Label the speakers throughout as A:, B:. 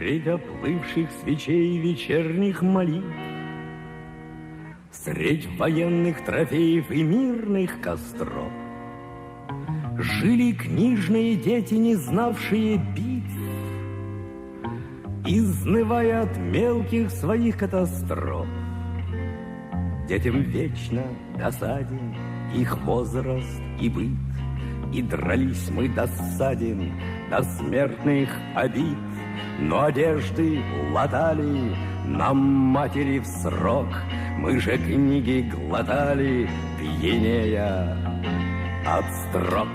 A: Средь оплывших свечей вечерних молитв, Средь военных трофеев и мирных костров Жили книжные дети, не знавшие битв, Изнывая от мелких своих катастроф. Детям вечно досаден их возраст и быт, И дрались мы досаден до смертных обид, Но одежды латали нам матери в срок, Мы же книги глотали, пьянея от строк.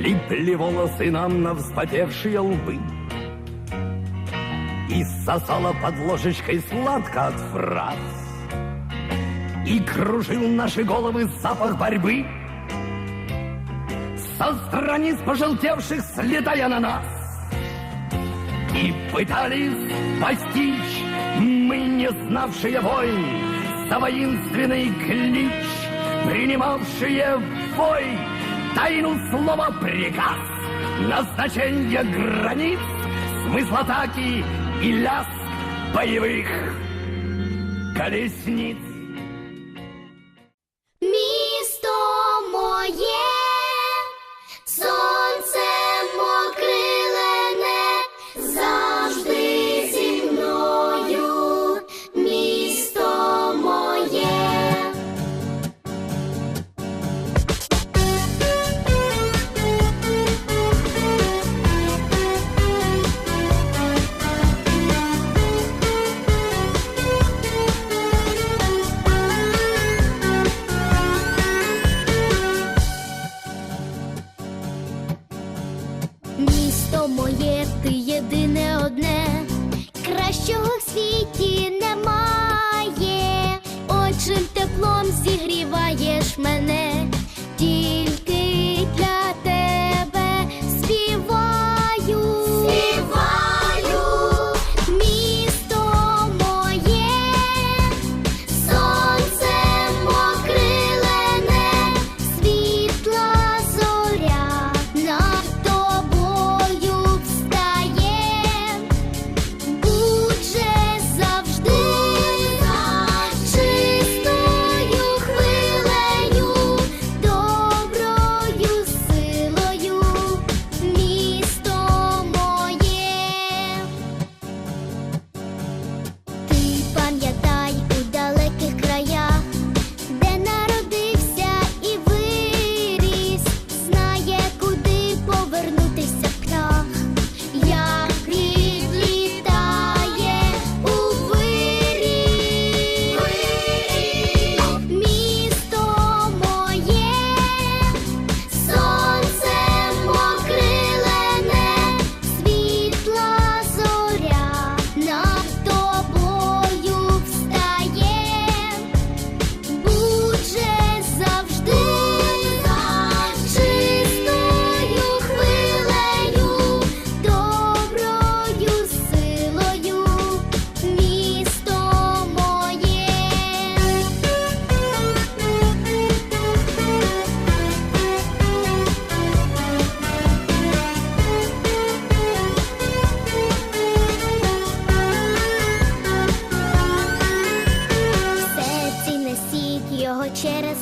A: Липли волосы нам на вспотевшие лбы, И сосала под ложечкой сладко от фраз, И кружил наши головы запах борьбы, Со страниц пожелтевших слетая на нас, И пытались постичь мы, не знавшие войн, За воинственный клич, принимавшие бой, Тайну слова приказ, назначение границ, Смысл атаки и лязг боевых колесниц.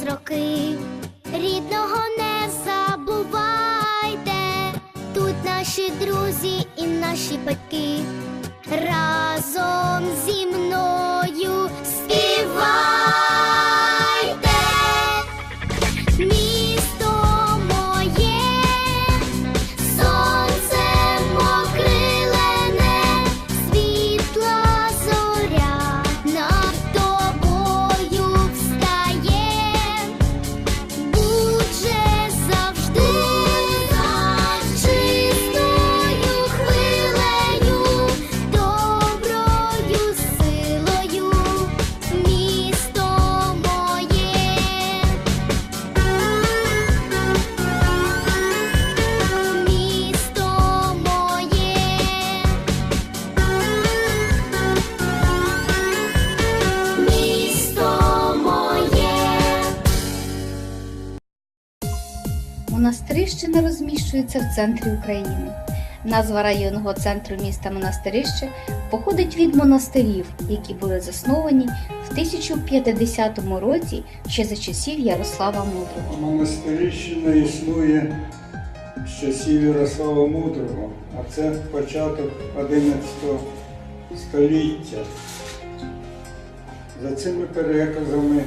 B: Через роки. Рідного не забувайте. Тут наші друзі і наші батьки.
C: Монастирищина розміщується в центрі України. Назва районного центру міста Монастирище походить від монастирів, які були засновані в 1050 році ще за часів Ярослава Мудрого.
D: Монастирищина існує з часів Ярослава Мудрого, а це початок 11 століття. За цими переказами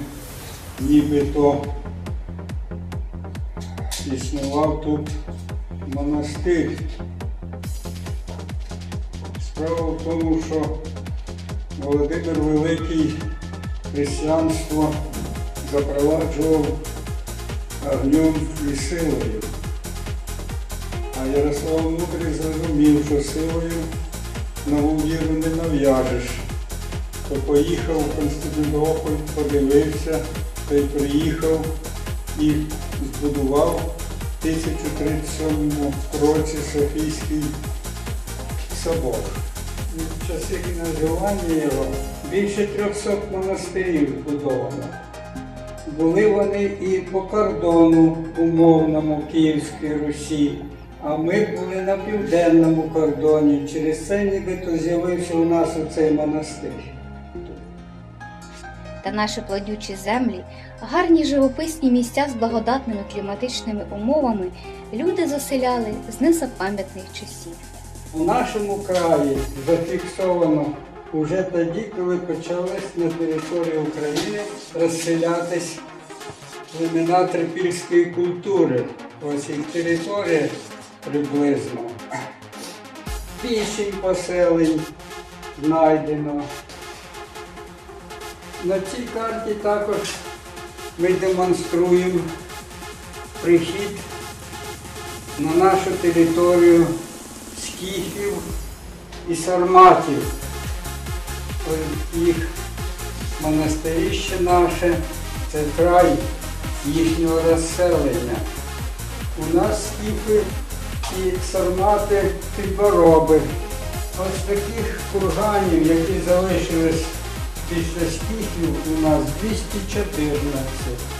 D: нібито існував тут монастир. Справа в тому, що Володимир Великий християнство запроваджував огнем і силою. А Ярослав Мудрий зрозумів, що силою нову віру не нав'яжеш. То поїхав в Константинополь, подивився, та й приїхав і збудував 1037 році Софійський собор. В часи князювання його більше 300 монастирів збудовано. Були вони і по кордону умовному Київської Русі, а ми були на південному кордоні. Через це нібито з'явився у нас оцей монастир.
C: Та наші плодючі землі, гарні живописні місця з благодатними кліматичними умовами люди заселяли з незапам'ятних часів.
D: У нашому краї зафіксовано уже тоді, коли почались на території України розселятись племена трипільської культури. Ось їх територія приблизно. Вісім поселень знайдено. На цій карті також ми демонструємо прихід на нашу територію скіфів і сарматів. Їх монастирище наше це край їхнього розселення. У нас скіфи і сармати підбороби. Ось таких курганів, які залишились після скіфів, у нас 214.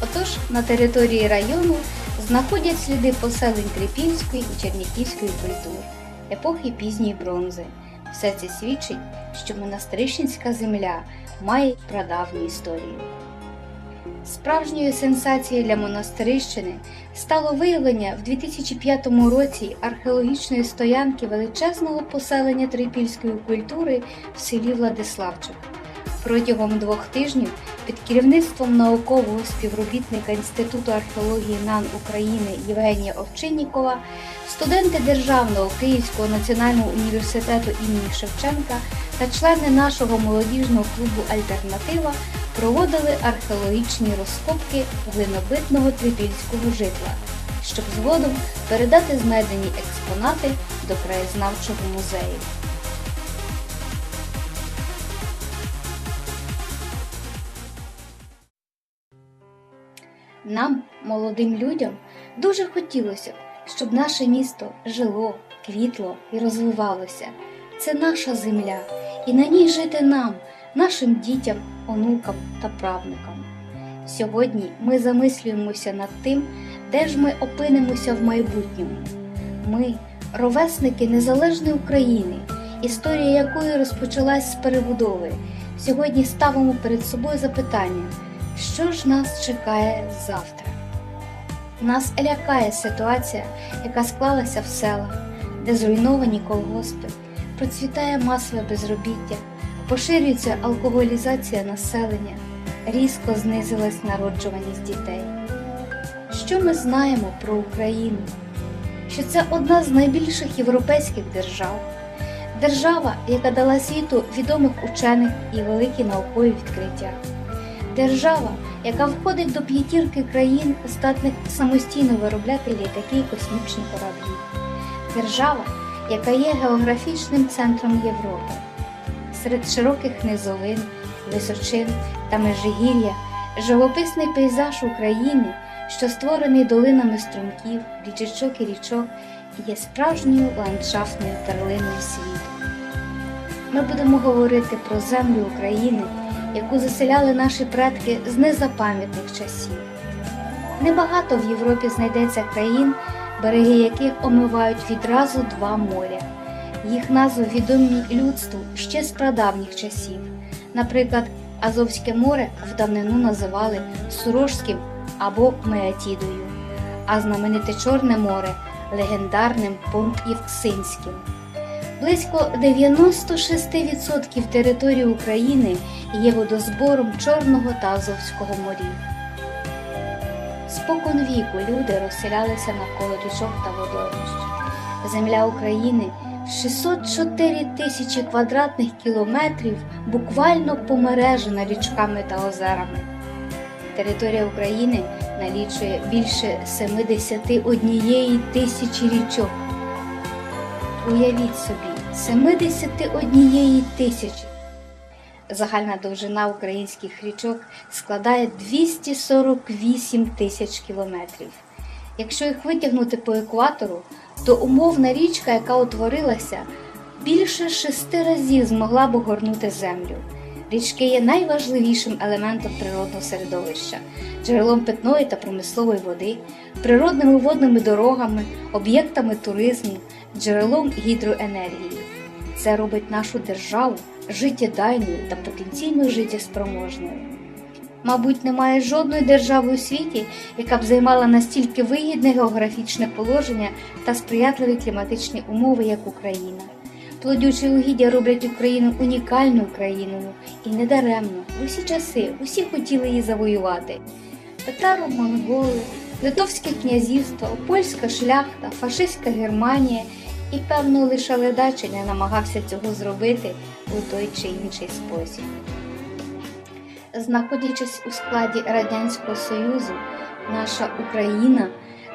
C: Отож, на території району знаходять сліди поселень Крипінської і Чернігівської культур, епохи пізньої бронзи. Все це свідчить, що монастирищенська земля має прадавню історію. Справжньою сенсацією для монастирищини стало виявлення в 2005 році археологічної стоянки величезного поселення трипільської культури в селі Владиславчик. Протягом двох тижнів під керівництвом наукового співробітника Інституту археології НАН України Євгенія Овчиннікова студенти Державного Київського національного університету імені Шевченка та члени нашого молодіжного клубу Альтернатива проводили археологічні розкопки глинобитного трипільського житла, щоб згодом передати знайдені експонати до краєзнавчого музею. Нам, молодим людям, дуже хотілося б, щоб наше місто жило, квітло і розвивалося. Це наша земля, і на ній жити нам, нашим дітям, онукам та правнукам. Сьогодні ми замислюємося над тим, де ж ми опинимося в майбутньому. Ми ровесники незалежної України, історія якої розпочалась з перебудови. Сьогодні ставимо перед собою запитання, що ж нас чекає завтра. Нас лякає ситуація, яка склалася в селах, де зруйновані колгоспи, процвітає масове безробіття, поширюється алкоголізація населення, різко знизилась народжуваність дітей. Що ми знаємо про Україну? Що це одна з найбільших європейських держав, держава, яка дала світу відомих учених і великі наукові відкриття. Держава, яка входить до п'ятірки країн, здатних самостійно виробляти літаки і космічні кораблі. Держава, яка є географічним центром Європи. Серед широких низовин, височин та межигір'я живописний пейзаж України, що створений долинами струмків, річечок і річок, є справжньою ландшафтною перлиною світу. Ми будемо говорити про землю України, яку заселяли наші предки з незапам'ятних часів. Небагато в Європі знайдеться країн, береги яких омивають відразу два моря. Їх назви відомі людству ще з прадавніх часів. Наприклад, Азовське море в давнину називали Сурожським або Меатідою, а знамените Чорне море легендарним Понт Євксинським. Близько 96% території України є водозбором Чорного та Азовського морів. Спокон віку люди розселялися навколо річок та водоймищ. Земля України 604 тисячі квадратних кілометрів буквально помережена річками та озерами. Територія України налічує більше 71 тисячі річок. Уявіть собі, 71 тисячі. Загальна довжина українських річок складає 248 тисяч кілометрів. Якщо їх витягнути по екватору, то умовна річка, яка утворилася, більше шести разів змогла б огорнути землю. Річки є найважливішим елементом природного середовища, джерелом питної та промислової води, природними водними дорогами, об'єктами туризму, джерелом гідроенергії. Це робить нашу державу життєдайною та потенційно життєспроможною. Мабуть, немає жодної держави у світі, яка б займала настільки вигідне географічне положення та сприятливі кліматичні умови, як Україна. Плодючі угіддя роблять Україну унікальною країною і недаремно в усі часи усі хотіли її завоювати. Татаро монголи, Литовське князівство, польська шляхта, фашистська Германія і, певно, лише ледаче не намагався цього зробити у той чи інший спосіб. Знаходячись у складі Радянського Союзу, наша Україна,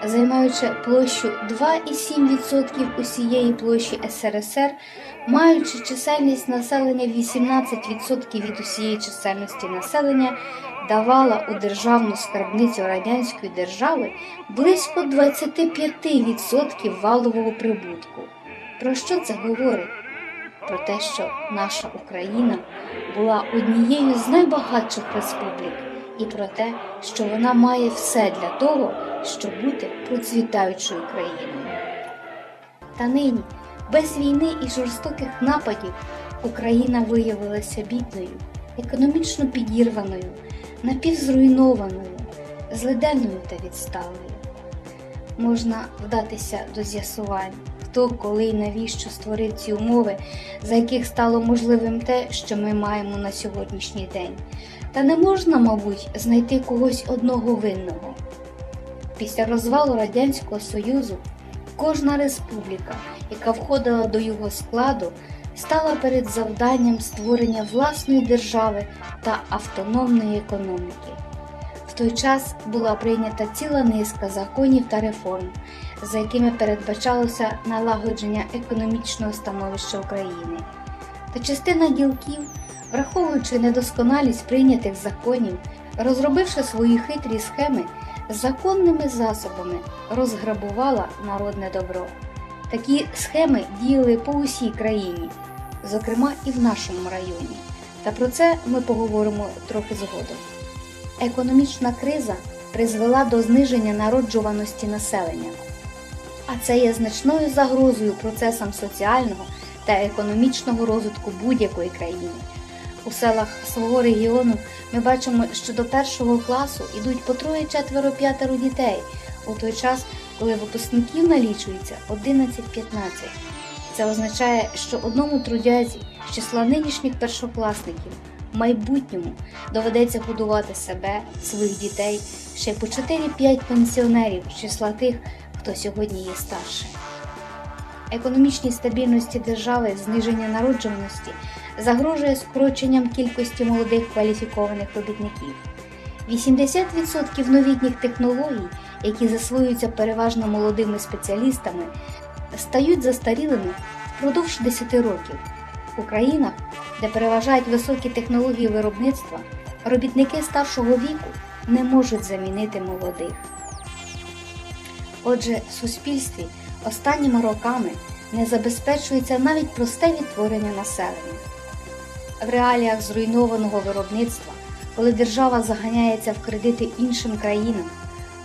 C: займаючи площу 2,7% усієї площі СРСР, маючи чисельність населення 18% від усієї чисельності населення, давала у державну скарбницю радянської держави близько 25% валового прибутку. Про що це говорить? Про те, що наша Україна була однією з найбагатших республік, і про те, що вона має все для того, щоб бути процвітаючою країною. Та нині, без війни і жорстоких нападів, Україна виявилася бідною, економічно підірваною, напівзруйнованою, злиденною та відсталою. Можна вдатися до з'ясувань, хто, коли і навіщо створив ці умови, за яких стало можливим те, що ми маємо на сьогоднішній день. Та не можна, мабуть, знайти когось одного винного. Після розвалу Радянського Союзу кожна республіка, яка входила до його складу, стала перед завданням створення власної держави та автономної економіки. В той час була прийнята ціла низка законів та реформ, за якими передбачалося налагодження економічного становища України. Та частина ділків, враховуючи недосконалість прийнятих законів, розробивши свої хитрі схеми, законними засобами розграбувала народне добро. Такі схеми діяли по усій країні, зокрема і в нашому районі. Та про це ми поговоримо трохи згодом. Економічна криза призвела до зниження народжуваності населення, а це є значною загрозою процесам соціального та економічного розвитку будь-якої країни. У селах свого регіону ми бачимо, що до першого класу йдуть по троє, четверо, п'ятеро дітей, у той час, коли випускників налічується 11-15. Це означає, що одному трудязі з числа нинішніх першокласників в майбутньому доведеться годувати себе, своїх дітей, ще по 4-5 пенсіонерів з числа тих, хто сьогодні є старше. Економічній стабільності держави зниження народжуваності загрожує скороченням кількості молодих кваліфікованих робітників. 80% новітніх технологій, які засвоюються переважно молодими спеціалістами, стають застарілими впродовж 10 років. У країнах, де переважають високі технології виробництва, робітники старшого віку не можуть замінити молодих. Отже, в суспільстві останніми роками не забезпечується навіть просте відтворення населення. В реаліях зруйнованого виробництва, коли держава заганяється в кредити іншим країнам,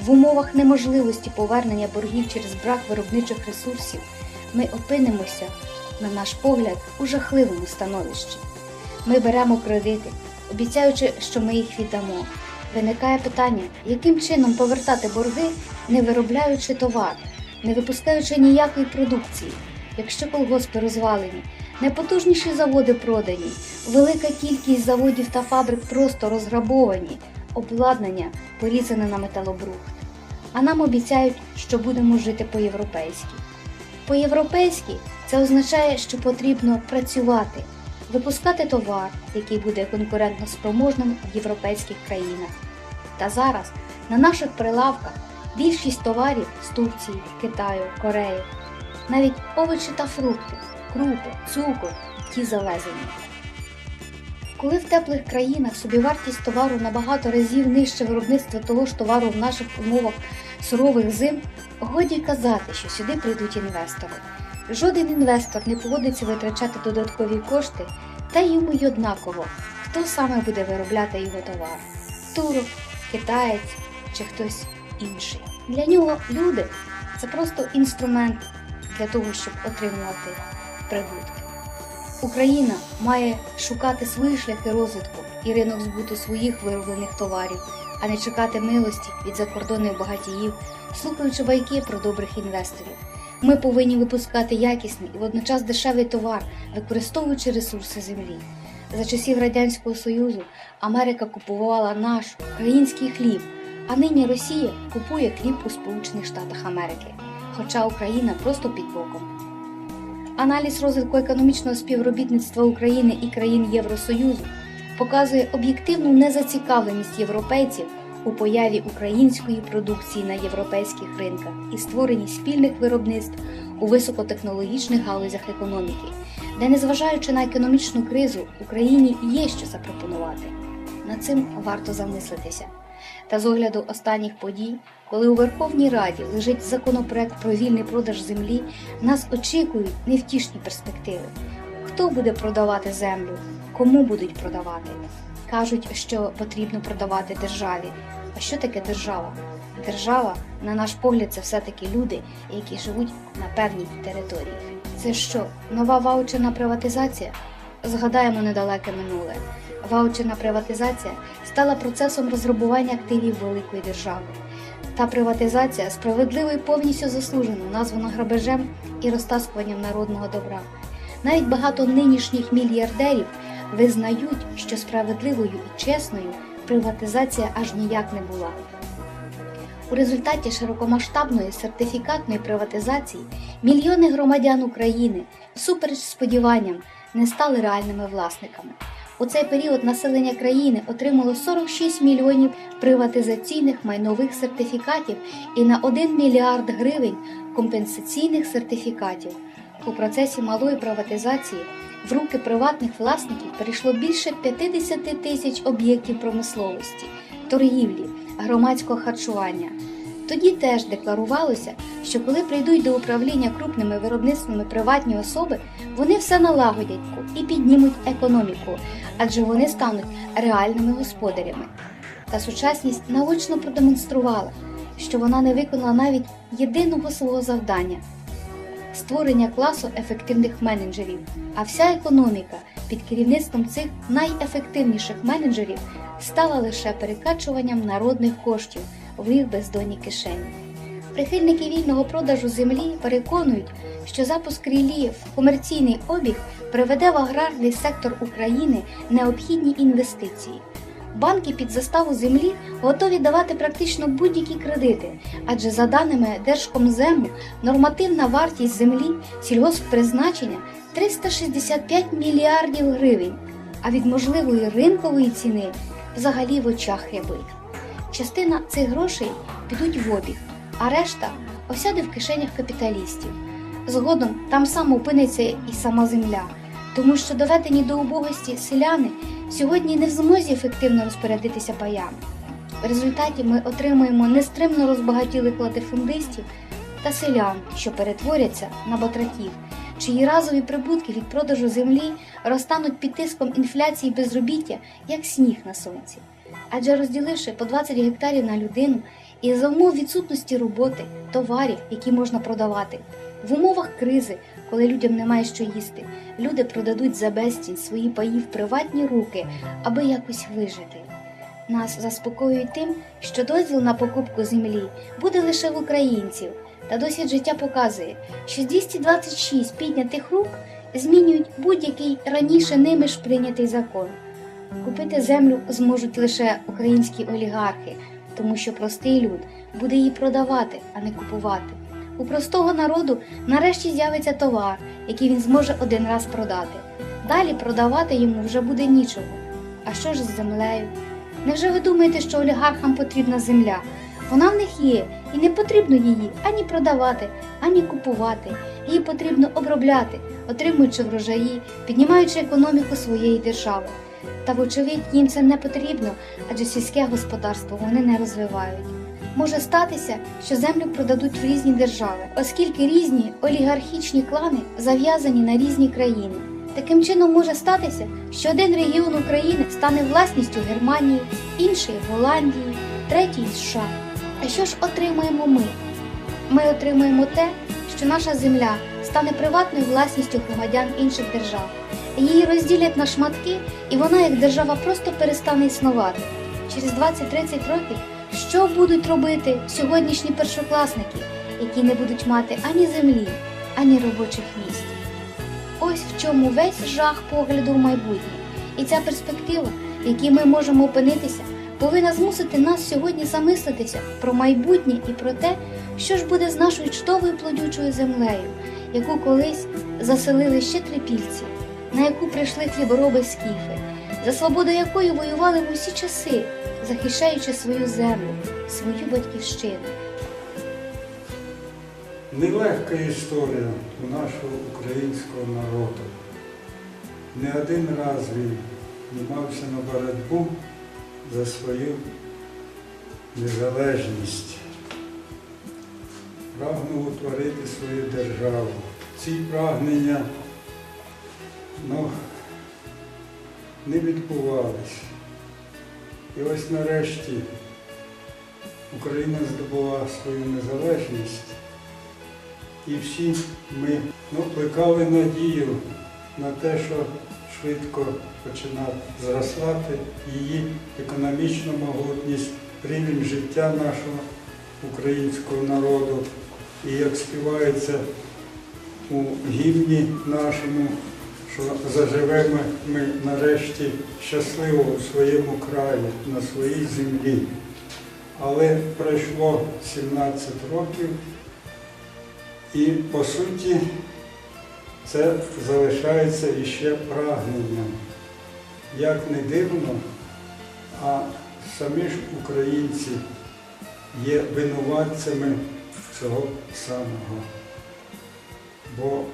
C: в умовах неможливості повернення боргів через брак виробничих ресурсів, ми опинимося, на наш погляд, у жахливому становищі. Ми беремо кредити, обіцяючи, що ми їх віддамо. Виникає питання, яким чином повертати борги, не виробляючи товар, не випускаючи ніякої продукції, якщо колгоспи розвалені, найпотужніші заводи продані, велика кількість заводів та фабрик просто розграбовані, обладнання порізане на металобрухт. А нам обіцяють, що будемо жити по-європейськи. По-європейськи це означає, що потрібно працювати, випускати товар, який буде конкурентно спроможним в європейських країнах. Та зараз на наших прилавках більшість товарів з Турції, Китаю, Кореї, навіть овочі та фрукти, крупи, цукор, ті завезені. Коли в теплих країнах собівартість товару набагато разів нижче виробництва того ж товару в наших умовах сурових зим, годі казати, що сюди прийдуть інвестори. Жоден інвестор не погодиться витрачати додаткові кошти, та йому й однаково, хто саме буде виробляти його товар турок, китаєць чи хтось інший. Для нього люди це просто інструмент для того, щоб отримувати прибутки. Україна має шукати свої шляхи розвитку і ринок збуту своїх вироблених товарів, а не чекати милості від закордонних багатіїв, слухаючи байки про добрих інвесторів. Ми повинні випускати якісний і водночас дешевий товар, використовуючи ресурси землі. За часів Радянського Союзу Америка купувала наш український хліб, а нині Росія купує хліб у Сполучених Штатах Америки, хоча Україна просто під боком. Аналіз розвитку економічного співробітництва України і країн Євросоюзу показує об'єктивну незацікавленість європейців у появі української продукції на європейських ринках і створенні спільних виробництв у високотехнологічних галузях економіки, де, незважаючи на економічну кризу, Україні є що запропонувати. Над цим варто замислитися. Та з огляду останніх подій, коли у Верховній Раді лежить законопроект про вільний продаж землі, нас очікують невтішні перспективи. Хто буде продавати землю? Кому будуть продавати? Кажуть, що потрібно продавати державі. А що таке держава? Держава, на наш погляд, це все-таки люди, які живуть на певній території. Це що, нова ваучерна приватизація? Згадаємо недалеке минуле. Ваучерна приватизація стала процесом розграбування активів великої держави. Та приватизація справедливо і повністю заслужено названа грабежем і розтаскуванням народного добра. Навіть багато нинішніх мільярдерів визнають, що справедливою і чесною приватизація аж ніяк не була. У результаті широкомасштабної сертифікатної приватизації мільйони громадян України, всупереч сподіванням, не стали реальними власниками. У цей період населення країни отримало 46 мільйонів приватизаційних майнових сертифікатів і на 1 мільярд гривень компенсаційних сертифікатів. У процесі малої приватизації в руки приватних власників перейшло більше 50 тисяч об'єктів промисловості, торгівлі, громадського харчування. Тоді теж декларувалося, що коли прийдуть до управління крупними виробництвами приватні особи, вони все налагодять і піднімуть економіку, адже вони стануть реальними господарями. Та сучасність наочно продемонструвала, що вона не виконала навіть єдиного свого завдання створення класу ефективних менеджерів, а вся економіка під керівництвом цих найефективніших менеджерів стала лише перекачуванням народних коштів в їх бездонні кишені. Прихильники вільного продажу землі переконують, що запуск рілі в комерційний обіг приведе в аграрний сектор України необхідні інвестиції. Банки під заставу землі готові давати практично будь-які кредити, адже за даними Держкомзему нормативна вартість землі сільгосппризначення 365 мільярдів гривень, а від можливої ринкової ціни взагалі в очах рябить. Частина цих грошей підуть в обіг, а решта осяде в кишенях капіталістів. Згодом там саме опиниться і сама земля, тому що доведені до убогості селяни сьогодні не в змозі ефективно розпорядитися паями. В результаті ми отримуємо нестримно розбагатілих латифундистів та селян, що перетворяться на батраків, чиї разові прибутки від продажу землі розтануть під тиском інфляції і безробіття, як сніг на сонці. Адже розділивши по 20 гектарів на людину І за умов відсутності роботи, товарів, які можна продавати. В умовах кризи, коли людям немає що їсти, люди продадуть за безцінь свої паї в приватні руки, аби якось вижити. Нас заспокоюють тим, що дозвіл на покупку землі буде лише в українців, та досвід життя показує, що 226 піднятих рук змінюють будь-який раніше ними ж прийнятий закон. Купити землю зможуть лише українські олігархи, тому що простий люд буде її продавати, а не купувати. У простого народу нарешті з'явиться товар, який він зможе один раз продати. Далі продавати йому вже буде нічого. А що ж з землею? Невже ви думаєте, що олігархам потрібна земля? Вона в них є, і не потрібно її ані продавати, ані купувати. Її потрібно обробляти, отримуючи врожаї, піднімаючи економіку своєї держави. Та, вочевидь, їм це не потрібно, адже сільське господарство вони не розвивають. Може статися, що землю продадуть в різні держави, оскільки різні олігархічні клани зав'язані на різні країни. Таким чином може статися, що один регіон України стане власністю Германії, інший Голландії, третій США. А що ж отримаємо ми? Ми отримаємо те, що наша земля стане приватною власністю громадян інших держав. Її розділять на шматки, і вона як держава просто перестане існувати. Через 20-30 років що будуть робити сьогоднішні першокласники, які не будуть мати ані землі, ані робочих місць? Ось в чому весь жах погляду в майбутнє. І ця перспектива, в якій ми можемо опинитися, повинна змусити нас сьогодні замислитися про майбутнє і про те, що ж буде з нашою чудовою плодючою землею, яку колись заселили ще трипільці, на яку прийшли хлібороби скіфи, за свободу якої воювали в усі часи, захищаючи свою землю, свою батьківщину.
D: Нелегка історія у нашого українського народу. Не один раз він знімався на боротьбу за свою незалежність, прагнув утворити свою державу. Ці прагнення ну, не відбувалися. І ось нарешті Україна здобула свою незалежність. І всі ми ну, плекали надію на те, що швидко починає зростати її економічна могутність, рівень життя нашого українського народу. І як співається у гімні нашому, що заживемо ми нарешті щасливо у своєму краї, на своїй землі. Але пройшло 17 років. І по суті це залишається іще прагненням. Як не дивно, а самі ж українці є винуватцями цього самого. Бо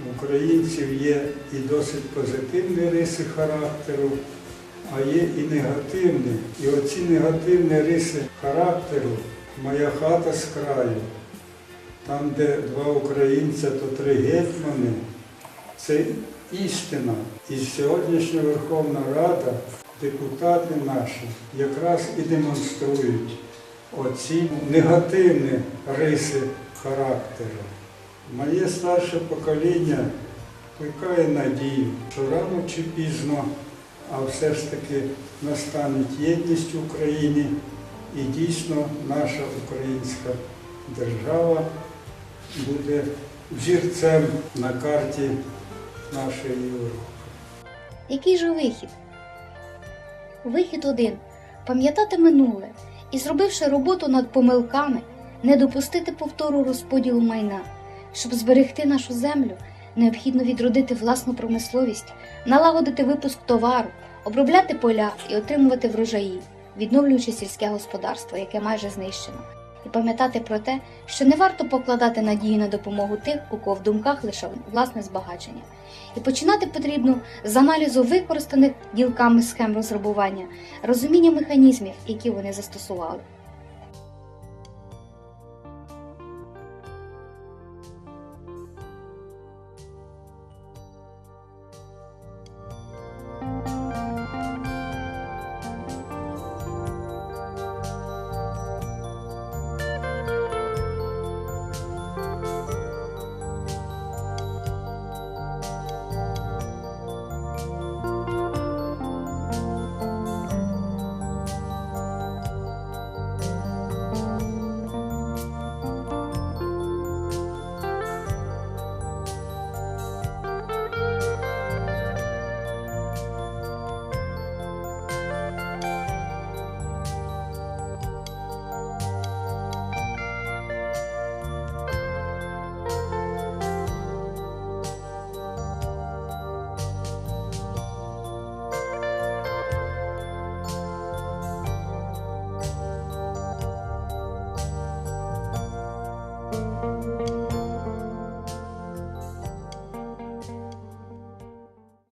D: в українців є і досить позитивні риси характеру, а є і негативні. І оці негативні риси характеру моя хата з краю. Там, де два українця, то три гетьмани, це істина. І сьогоднішня Верховна Рада, депутати наші, якраз і демонструють оці негативні риси характеру. Моє старше покоління плекає надію, що рано чи пізно, а все ж таки настане єдність в Україні і дійсно наша українська держава буде взірцем на карті нашої Європи.
C: Який же вихід? Вихід один пам'ятати минуле і, зробивши роботу над помилками, не допустити повтору розподілу майна. Щоб зберегти нашу землю, необхідно відродити власну промисловість, налагодити випуск товару, обробляти поля і отримувати врожаї, відновлюючи сільське господарство, яке майже знищено. І пам'ятати про те, що не варто покладати надію на допомогу тих, у кого в думках лише власне збагачення. І починати потрібно з аналізу використаних ділками схем розграбування, розуміння механізмів, які вони застосували.